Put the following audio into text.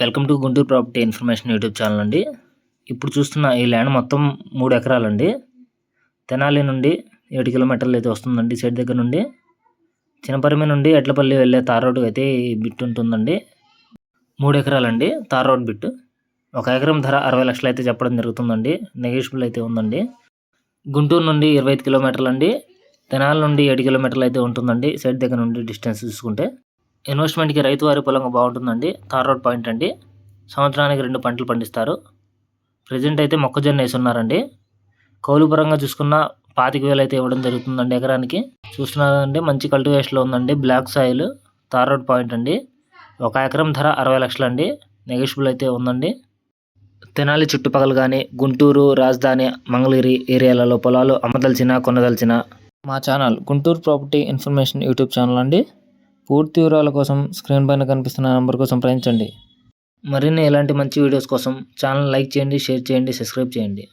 Welcome to Guntur property information YouTube channel అండి. ఇప్పుడు చూస్తున్న ఈ ల్యాండ్ మొత్తం మూడు ఎకరాలండి. తెనాలి నుండి ఏడు కిలోమీటర్లు అయితే వస్తుందండి సైడ్ దగ్గర నుండి. చిన్నపరిమి నుండి ఎడ్లపల్లి వెళ్ళే తార్ రోడ్డు అయితే ఈ బిట్ ఉంటుందండి. మూడు ఎకరాలండి తార్ రోడ్ బిట్. ఒక ఎకరం ధర అరవై లక్షలు అయితే చెప్పడం జరుగుతుందండి. నెగోషియబుల్ అయితే ఉందండి. గుంటూరు నుండి ఇరవై ఐదు కిలోమీటర్లు అండి తెనాలి నుండి ఏడు కిలోమీటర్లు అయితే ఉంటుందండి సైడ్ దగ్గర నుండి డిస్టెన్స్ చూసుకుంటే. ఇన్వెస్ట్మెంట్కి రైతు వారి పొలంగా బాగుంటుందండి. థార్ రోడ్ పాయింట్ అండి. సంవత్సరానికి రెండు పంటలు పండిస్తారు. ప్రజెంట్ అయితే మొక్కజొన్న వేసి ఉన్నారండి కౌలు పరంగా చూసుకున్న పాతిక వేలు అయితే ఇవ్వడం జరుగుతుందండి ఎకరానికి. చూస్తున్నారండి మంచి కల్టివేషన్లో ఉందండి. Black soil tar road point అండి. ఒక ఎకరం ధర అరవై లక్షలు అండి నెగోషియబుల్ అయితే ఉందండి. తెనాలి చుట్టుపక్కల కానీ గుంటూరు రాజధాని మంగళగిరి ఏరియాలలో పొలాలు అమ్మదలిచిన కొనదలిచిన మా channel Guntur property information YouTube channel అండి. పూర్తి వివరాల కోసం స్క్రీన్ పైన కనిపిస్తున్న నెంబర్కు సంప్రదించండి మరిన్ని ఇలాంటి మంచి వీడియోస్ కోసం ఛానల్ లైక్ చేయండి షేర్ చేయండి సబ్స్క్రైబ్ చేయండి.